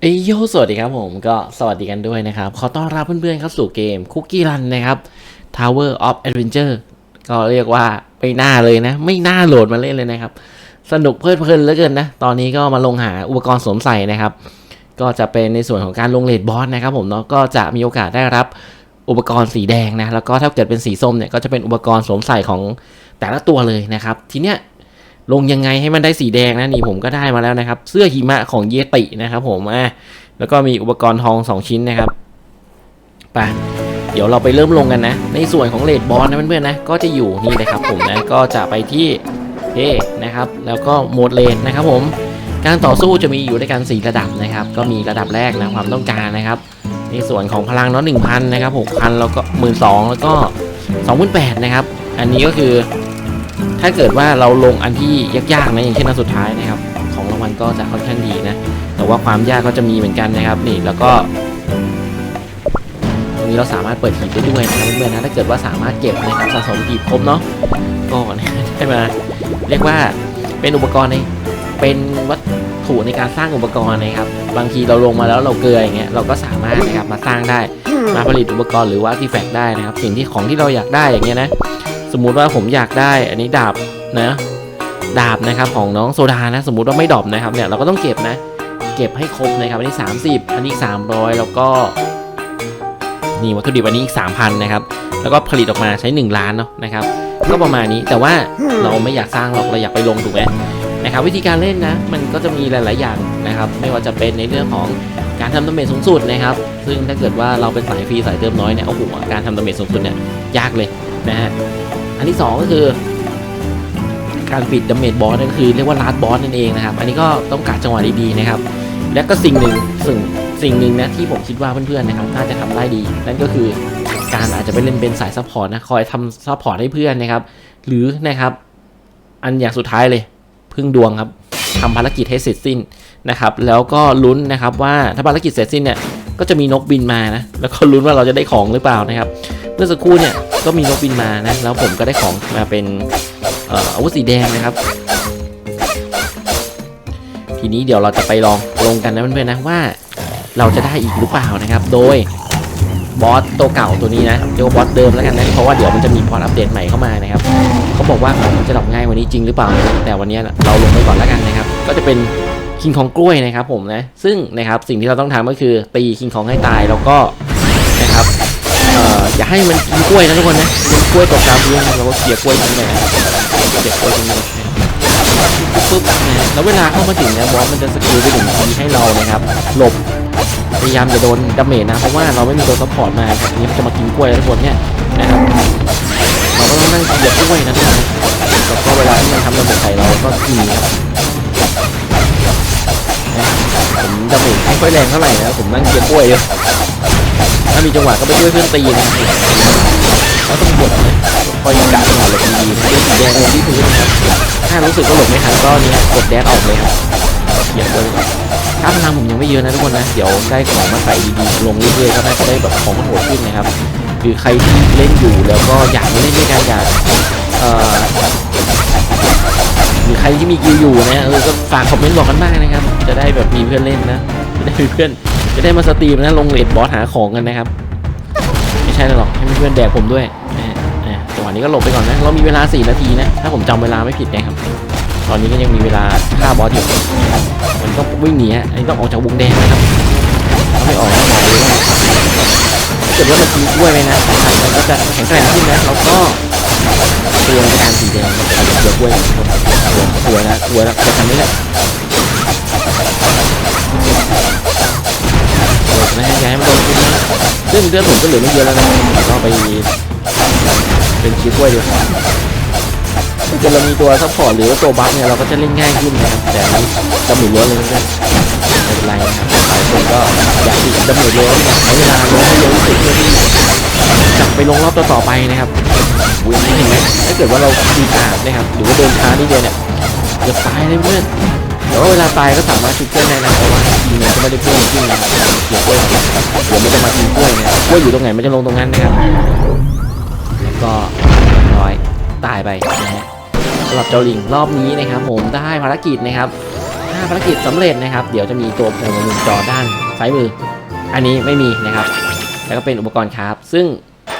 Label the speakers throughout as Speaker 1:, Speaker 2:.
Speaker 1: เอยโยสวัสดีครับผมก็สวัสดีกันด้วยนะครับ ขอต้อนรับเพื่อนๆเข้าสู่เกม Cookie Run นะครับ Tower of Adventure ก็เรียกว่าไม่น่าเลยนะ ไม่น่าโหลดมาเล่นเลยนะครับ สนุกเพลิดเพลินเหลือเกินนะ ตอนนี้ก็มาลงหาอุปกรณ์สวมใส่นะครับ ก็จะเป็นในส่วนของการลงเลดบอสนะครับผมเนาะก็จะมีโอกาสได้รับอุปกรณ์สีแดงนะแล้วก็ถ้าเกิดเป็นสีส้มเนี่ยก็จะเป็นอุปกรณ์สวมใส่ของแต่ละตัวเลยนะครับ ทีเนี้ย ลงยังไงให้มันได้สีแดงนะนี่ผมก็ได้มาแล้วนะครับ เสื้อหิมะของเยตินะครับ ผมอะแล้วก็มีอุปกรณ์ทอง 2 ชิ้นนะครับไปเดี๋ยวเราไปเริ่มลงกันนะ ในส่วนของเลดบอลนะเพื่อนๆนะก็จะอยู่นี่เลยครับผมนะก็จะไปที่เอนะครับแล้วก็โหมดเลนนะครับ ผมการต่อสู้จะมีอยู่ด้วยกัน 4 ระดับนะครับ ก็มีระดับแรกนะความต้องการนะครับ ในส่วนของพลังเน้อง1,000นนะครับ6,000แล้วก็12,000แล้วก็28,000นะครับ อันนี้ก็คือ ถ้าเกิดว่าเราลงอันที่ยากๆนะอย่างเช่นอันสุดท้ายนะครับ ของรางวัลก็จะค่อนข้างดีนะ แต่ว่าความยากก็จะมีเหมือนกันนะครับ นี่แล้วก็ตรงนี้เราสามารถเปิดหีบได้ด้วยนะครับเพื่อนๆนะถ้าเกิดว่าสามารถเก็บนะครับสะสมหีบครบเนาะก็ได้มาเรียกว่าเป็นอุปกรณ์ในเป็นวัตถุในการสร้างอุปกรณ์นะครับ บางทีเราลงมาแล้วเราเกลืออย่างเงี้ยเราก็สามารถนะครับมาสร้างได้มาผลิตอุปกรณ์หรือว่าที่แฟกได้นะครับ สิ่งที่ของที่เราอยากได้อย่างเงี้ยนะ มมุติว่าผมอยากได้อันนี้ดาบนะดาบนะครับของน้องโซดานะสมมุติว่าไม่ดรอปนะครับเนี่ยเราก็ต้องเก็บนะ เก็บให้ครบนะครับอันนี้ 30 อันนี้300 แล้วก็นี่วัตถุดิบอันนี้อีก3,000นะครับแล้วก็ผลิตออกมาใช้ 1 ล้านเนาะนะครับก็ประมาณนี้แต่ว่าเราไม่อยากสร้างหรอกเราอยากไปลงถูกไหมนะครับวิธีการเล่นนะมันก็จะมีหลาย ๆ อย่างนะครับไม่ว่าจะเป็นในเรื่องของการทำดาเมจสูงสุดนะครับซึ่งถ้าเกิดว่าเราเป็นสายฟรีสายเติมน้อยเนี่ยโอ้โหการทำดาเมจสูงสุดเนี่ยยากเลยนะฮะ อันที่ 2 ก็คือ การปิดดาเมจบอสนั่นก็คือเรียกว่าลาดบอสนั่นเองนะครับ อันนี้ก็ต้องการจังหวะดีๆนะครับ และก็สิ่งหนึ่งสิ่งสิ่งหนึ่งนะที่ผมคิดว่าเพื่อนๆนะครับน่าจะทำได้ดี นั่นก็คือการอาจจะไปเล่นเป็นสายซัพพอร์ตนะคอยทำซัพพอร์ตให้เพื่อนนะครับ หรือนะครับ อันอย่างสุดท้ายเลย พึ่งดวงครับทำภารกิจให้เสร็จสิ้นนะครับ แล้วก็ลุ้นนะครับว่าถ้าภารกิจเสร็จสิ้นเนี่ยก็จะมีนกบินมานะแล้วก็ลุ้นว่าเราจะได้ของหรือเปล่านะครับ เมื่อสักครู่เนี่ย ก็มีนกบินมานะ แล้วผมก็ได้ของมาเป็นอาวุธสีแดงนะครับ ทีนี้เดี๋ยวเราจะไปลองลงกันนะเพื่อนๆนะว่าเราจะได้อีกหรือเปล่านะครับ โดยบอสตัวเก่าตัวนี้นะเรียกว่าบอสเดิมแล้วกันนะเพราะว่าเดี๋ยวมันจะมีพอร์ตอัปเดตใหม่เข้ามานะครับเขาบอกว่ามันจะดรอปง่ายวันนี้จริงหรือเปล่า แต่วันนี้เราลงไปก่อนแล้วกันนะครับ ก็จะเป็นคิงของกล้วยนะครับผมนะซึ่งนะครับสิ่งที่เราต้องทำก็คือตีคิงของให้ตายแล้วก็ อ่ออย่าให้มันกินกล้วยนะทุกคนนะกินกล้วยตกตามพื้นเราก็เขี่ยกล้วยทิ้งเลยนะเก็บกล้วยทิ้งเลยปุ๊บนะแล้วเวลาเข้ามาถึงเนี่ยบอสมันจะสกิลไปหนึ่งทีให้เรานะครับ หลบพยายามจะโดนดาเมจนะเพราะว่าเราไม่มีตัวซัพพอร์ตมาครับอันนี้มันจะมากินกล้วยทุกคนเนี่ยนะครับเราก็ต้องนั่งเหยียบกล้วยนะทุกคนแล้วก็เวลาที่มันทำดาเมจใส่เราก็หนีครับผมดาเมจไม่ค่อยแรงเท่าไหร่นะผมนั่งเหยียบกล้วยอยู่ ถ้ามีจังหวะก็ไปช่วยเพื่อนตีนะครับแล้วต้องบนะคอยกะจังหวะหลบดีๆเป็นสีแดงลงที่พื้นนะครับถ้ารู้สึกว่าหลบไม่ทันก็เนี้ยกดแดนออกเลยครับเขียนเลยค่าพลังผมยังไม่เยอะนะทุกคนนะ เดี๋ยวได้ของมาใส่ดีๆลงเรื่อยๆก็น่าจะได้แบบของมันโหดขึ้นนะครับคือใครที่เล่นอยู่แล้วก็อยากเล่นด้วยกันอยากเอ่อหรือใครที่มีกิลอยู่นะเออก็ฝากคอมเมนต์บอกกันบ้างนะครับ จะได้แบบมีเพื่อนเล่นนะจะได้มีเพื่อน จะได้มาสตรีมนะลงเลดบอสหาของกันนะครับ ไม่ใช่หรอกให้เพื่อนแดกผมด้วยจังหวะนี้ก็หลบไปก่อนนะ เรามีเวลา 4 นาทีนะ ถ้าผมจำเวลาไม่ผิดนะครับ ตอนนี้ก็ยังมีเวลาฆ่าบอสอยู่นะครับมันก็วิ่งหนีฮะอันนี้ต้องออกจากวงแดงนะครับถ้าไม่ออกก็บอกเลยว่าเกิดว่ามันกินกล้วยไปนะมันก็จะแข็งแกร่งขึ้นนะแล้วก็ตัวในการสีแดงมันจะเดือกล้วยนะครับสวยนะสวยนะจะทำนี้แหละ นะฮะอย่าให้มันโดนกินนะซึ่งเลือดผมก็เหลือไม่เยอะแล้วนะก็ไปเป็นคิวกล้วยดีกว่าถ้าเกิดเรามีตัวซัพพอร์ตหรือว่าตัวบัฟเนี่ยเราก็จะเล่นง่ายขึ้นนะครับแต่นี้ดาเมจล้วนเลยนะไม่เป็นไรนะครับหลายคนก็อยากที่ดาเมจล้วนใช้เวลาลงให้เยอะที่สุดเพื่อที่จะไปลงรอบต่อไปนะครับวิ่งเห็นไหมถ้าเกิดว่าเราตีกาดนะครับหรือว่าเดินช้านิดเดียวเนี่ยเกือบตายเลยเพื่อน แต่ว่าเวลาตายก็สามารถชุบเพื่อนได้นะเพราะว่าทีมเนี่ยก็ไม่ได้เพิ่มขึ้นนะครับเกี่ยวกล้วยครับเดี๋ยวมันจะมากินกล้วยนะกล้วยอยู่ตรงไหนมันจะลงตรงนั้นนะครับแล้วก็เรียบร้อยตายไปนะฮะสำหรับเจ้าลิงรอบนี้นะครับ ผมได้ภารกิจนะครับถ้าภารกิจสำเร็จนะครับ เดี๋ยวจะมีตัวโผล่มามุมจอด้านซ้ายมือ อันนี้ไม่มีนะครับ แล้วก็เป็นอุปกรณ์คราฟซึ่ง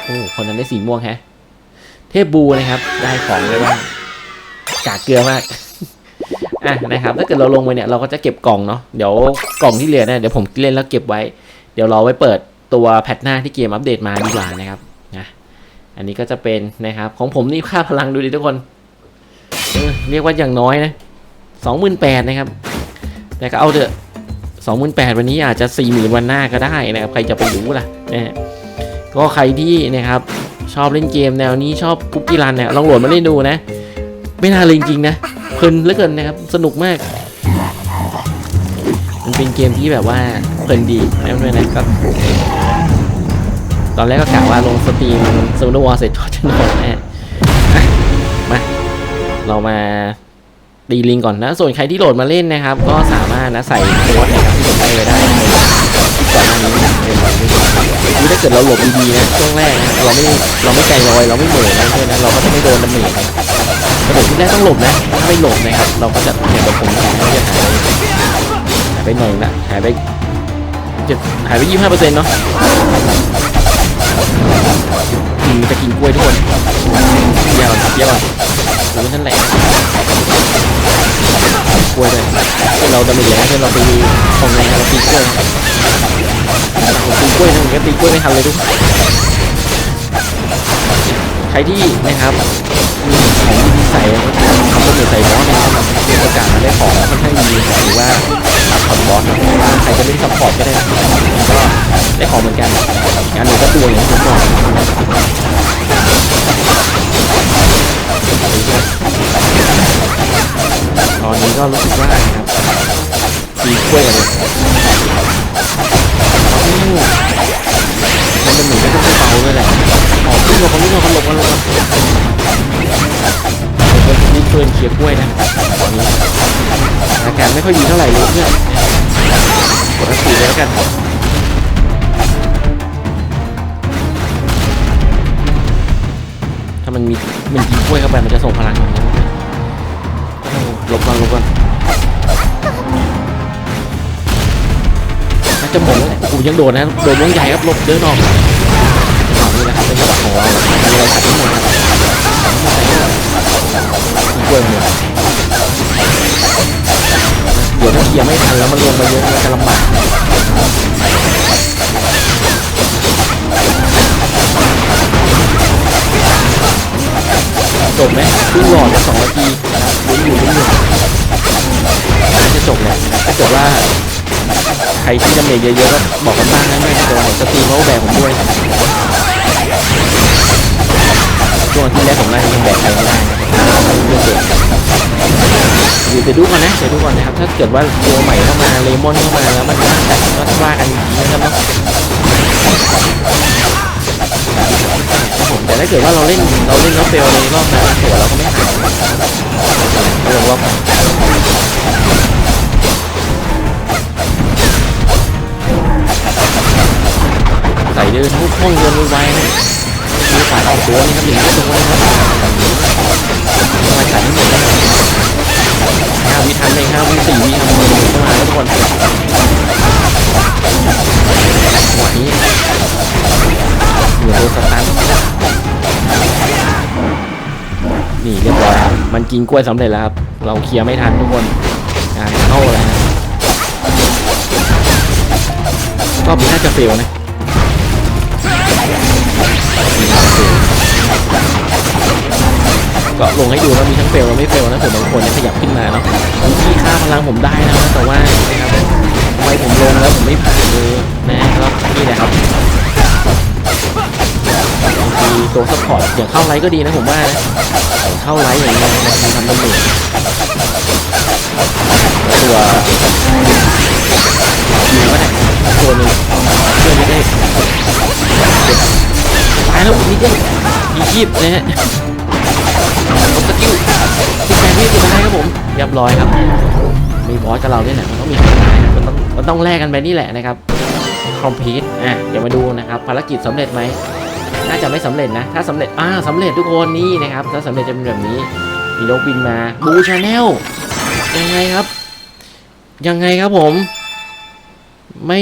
Speaker 1: โอ้คนนั้นได้สีม่วงแฮะเทพบูนะครับได้ของเลยว่ากากเกลือมาก อะนะครับถ้าเกิดเราลงไปเนี่ยเราก็จะเก็บกล่องเนาะเดี๋ยวกล่องที่เหลือเนี่ยเดี๋ยวผมเล่นแล้วเก็บไว้ เดี๋ยวเราไว้เปิดตัวแพทหน้าที่เกมอัปเดตมาดีกว่านะครับนะอันนี้ก็จะเป็นนะครับของผมนี่ค่าพลังดูดิทุกคนเรียกว่าอย่างน้อยนะสองหมื่นแปดนะครับ แต่ก็เอาเถอะสองหมื่นแปดวันนี้อาจจะสี่หมื่นวันหน้าก็ได้นะครับ ใครจะไปรู้ล่ะนะฮะก็ใครที่นะครับชอบเล่นเกมแนวนี้ชอบคุกกี้รันเนี่ยลองโหลดมาเล่นดูนะ ไม่น่าเลยจริงๆนะ เพลินเหลือเกินนะครับ สนุกมาก มันเป็นเกมที่แบบว่าเพลินดีนะเพื่อนนะก็ตอนแรกก็กะว่าลงสตรีมซูนวอลเสร็จก็จะนอนนะฮะอะมา เรามาตีลิงก่อนนะ ส่วนใครที่โหลดมาเล่นนะครับ ก็สามารถนะใส่โค้ดนะครับที่ผมให้ไว้ได้นก่อนหน้านี้นะเป็นวันที่คือถ้าเกิดเราหลบดีๆนะช่วงแรก เราไม่เราไม่ใจลอยเราไม่เหม่อนะเพื่อนนะเราก็จะไม่โดนดาเมจ นะแต่ผมที่แรกต้องหลบนะ ถ้าไม่หลบนะครับ เราก็จะเนี่ยแบบผมหายไปหายหายไปหน่อยละหายไปจะหายไปยี่สิบห้าเปอร์เซ็นต์เนาะกินจะกินกล้วยทุกคนเยี่ยมเยี่ยมโอ้นั่นแหละกล้วยเลยเพื่อเราดำเนินแล้วเพื่อเราไปของในเราตีกล้วยผมตีกล้วยนะผมก็ตีกล้วยไม่ทันเลยทุกคน รที่นะครับมีของดีๆใส่ทำเป็นใส่บอสนะครับมีโอกาสมาได้ของค่อนข้างดีหรือว่าตัดคอมบอสนะเพราะว่าใครจะเล่นซัพพอร์ตก็ได้ก็ได้ของเหมือนกันงานหนึ่งก็ตัวอย่างที่ผมบอกตอนนี้ก็รู้สึกว่านะครับตีกล้วยกันเลยมันเป็นหนูไม่ต้องเบาเลยแหละ ออกขึ้นลงเขาขึ้นลงเขาลงกันลงกันผมก็รีบเพื่อนเคลียกล้วยนะตอนนี้อาการไม่ค่อยดีเท่าไหร่เลยเพื่อนกดอันตีเลยแล้วกันถ้ามันมีมันกินกล้วยเข้าไปมันจะส่งพลังอย่างนี้หลบก่อนหลบก่อนน่าจะหมดแล้วกูยังโดนนะโดนวงใหญ่ครับหลบเดินออก นะครับเป็นจังหวะของเรามีอะไรขัดทั้งหมดนะครับกล้วยหมดเดี๋ยวถ้าเคลียร์ไม่ทันแล้วมันลงมาเยอะมันจะลำบากจบไหมครึ่งหลอดสองนาทีลุ้นอยู่ลุ้นอยู่น่าจะจบแหละถ้าเกิดว่าใครที่ดาเมจเยอะๆก็บอกกันบ้างนะไม่โดนสตรีมเขาแบกผมด้วย ช่วงที่แรกผมน่าจะยังแบกใครไม่ได้เรื่องเด็กอยู่เดี๋ยวดูก่อนนะเดี๋ยวดูก่อนนะครับ ถ้าเกิดว่าตัวใหม่เข้ามาเลมอนเข้ามาแล้วมันน่าแต่ก็ว่ากันอีกทีนะครับเนาะครับผมแต่ถ้าเกิดว่าเราเล่นเราเล่นแล้วเฟลในรอบนั้นตัวเราก็ไม่หายเราลงรอบใส่เดินทั้งห้องเดินไวๆนะายออกตัวนี่ครับอย่างนี้ตัวนะครับทำไมสายไม่หมดเลยห้าวิทันเลยห้าวิสี่วิทำไมเข้ามาทุกคนจังหวนี้เหนือโดนสตันนี่เรียบร้อยครับมันกินกล้วยสำเร็จแล้วครับ เราเคลียร์ไม่ทันทุกคนงานเข้าแล้วรอบนี้น่าจะเฟลนะ ก็ลงให้ดูว่ามีทั้งเฟลและไม่เฟลนะผมบางคนเนี่ยขยับขึ้นมาเนาะที่ค่าพลังผมได้นะแต่ว่านะครับทำไมผมลงแล้วผมไม่ผ่านเลยนะครับนี่แหละครับบางทีตัวซัพพอร์ตอย่างเข้าไลท์ก็ดีนะผมว่านะเข้าไลท์อย่างเงี้ยมันทำดาเมจตัวยิงก็ได้ตัวหนึงเพื่อนไม่ได้ตายแล้วนิดเดียว มีบนะฮะผมสกิลที่แกนี่สุดท้ายครับผมเรียบร้อยครับ มีบอสกับเราเนี่ยแหละมันต้องมีมันต้องมันต้องแลกกันไปนี่แหละนะครับคอมพิวต์อะเดี๋ยวมาดูนะครับ ภารกิจสำเร็จไหมน่าจะไม่สำเร็จนะ ถ้าสำเร็จอ่าสำเร็จทุกคนนี่นะครับ ถ้าสำเร็จจะเป็นแบบนี้มีนกบินมาบูชาแนลยังไงครับ ยังไงครับผม ไม่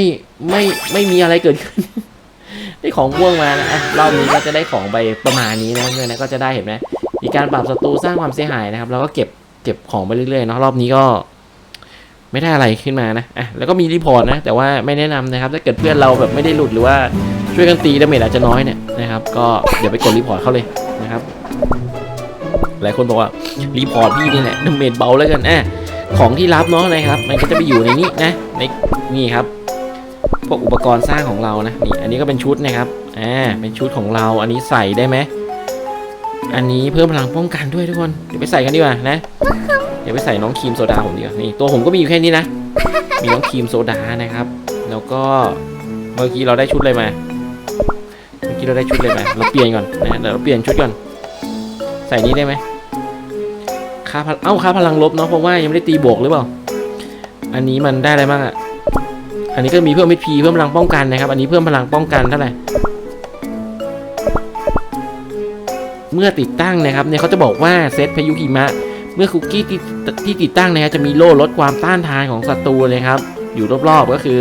Speaker 1: ไม่ไม่มีอะไรเกิดขึ้น ได้ของพ่วงมานะรอบนี้ก็จะได้ของไปประมาณนี้นะเพื่อนนะก็จะได้เห็นไหมมีการปรับศัตรูสร้างความเสียหายนะครับแล้วก็เก็บเก็บของไปเรื่อยๆเนาะรอบนี้ก็ ไม่ได้อะไรขึ้นมานะอะแล้วก็มีรีพอร์ตนะ แต่ว่าไม่แนะนำนะครับ ถ้าเกิดเพื่อนเราแบบไม่ได้หลุดหรือว่าช่วยกันตีดาเมจอาจจะน้อยเนี่ยนะครับ ก็เดี๋ยวไปกดรีพอร์ตเขาเลยนะครับ หลายคนบอกว่ารีพอร์ตพี่นี่แหละดาเมจเบาแล้วกันอะของที่รับเนาะนะครับ มันก็จะไปอยู่ในนี้นะในนี่ครับ วกอุปกรณ์สร้างของเรานะนี่อันนี้ก็เป็นชุดนะครับอ่าเป็นชุดของเราอันนี้ใส่ได้ไหมอันนี้เพิ่มพลังป้องกันด้วยทุกคนเดี๋ยวไปใส่กันดีกว่านะเดี๋ยวไปใส่น้องครีมโซดาผมดีกว่านี่ตัวผมก็มีอยู่แค่นี้นะมีน้องครีมโซดานะครับ แล้วก็เมื่อกี้เราได้ชุดอะไรมาเมื่อกี้เราได้ชุดอะไรมาเราเปลี่ยนก่อนนะเดี๋ยวเราเปลี่ยนชุดก่อน ใส่นี้ได้ไหมค่าพลเอ้าค่าพลังลบเนาะเพราะว่ายังไม่ได้ตีบวกหรือเปล่าอันนี้มันได้อะไรบ้างอะ อันนี้ก็มีเพิ่ม HP เพิ่มพลังป้องกันนะครับ อันนี้เพิ่มพลังป้องกันเท่าไหร่ เมื่อติดตั้งนะครับเนี่ยเขาจะบอกว่าเซตพายุหิมะ เมื่อคุกกี้ที่ที่ติดตั้งนะครับจะมีโล่ลดความต้านทานของศัตรูเลยครับ อยู่รอบๆก็คือ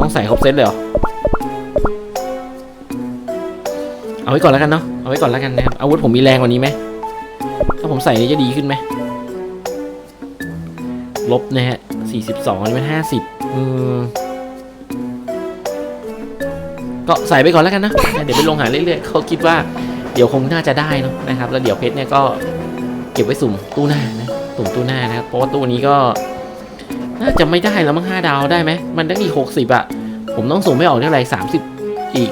Speaker 1: ต้องใส่ครบเซตเลยเหรอ เอาไว้ก่อนแล้วกันเนาะ เอาไว้ก่อนแล้วกันนะครับ อาวุธผมมีแรงกว่านี้ไหม ถ้าผมใส่นี้จะดีขึ้นไหม ลบนะฮะ 42นี่มัน50อืมก็ใส่ไปก่อนแล้วกันนะ เดี๋ยวไปลงหาเรื่อยๆเขาคิดว่าเดี๋ยวคงน่าจะได้เนอะนะครับ แล้วเดี๋ยวเพชรเนี่ยก็เก็บไว้สุ่มตู้หน้านะสุ่มตู้หน้านะครับเพราะว่าตู้นี้ก็น่าจะไม่ได้แล้วมั้งห้าดาวได้ไหมมันต้องอีกหกสิบอะผมต้องสุ่มไม่ออกเท่าไหร่สามสิบอีก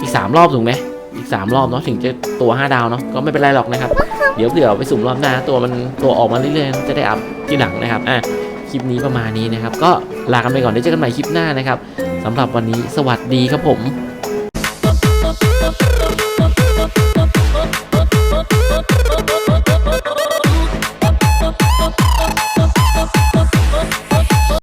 Speaker 1: อีกสามรอบถูกไหมอีกสามรอบเนาะถึงจะตัวห้าดาวเนาะก็ไม่เป็นไรหรอกนะครับ เดี๋ยวเผื่อไปสุ่มรอบหน้าตัวมันตัวออกมาเรื่อยๆจะได้อัพที่หลังนะครับอะ คลิปนี้ประมาณนี้นะครับ ก็ลากันไปก่อนเดี๋ยวเจอกันใหม่คลิปหน้านะครับสำหรับวันนี้สวัสดีครับผม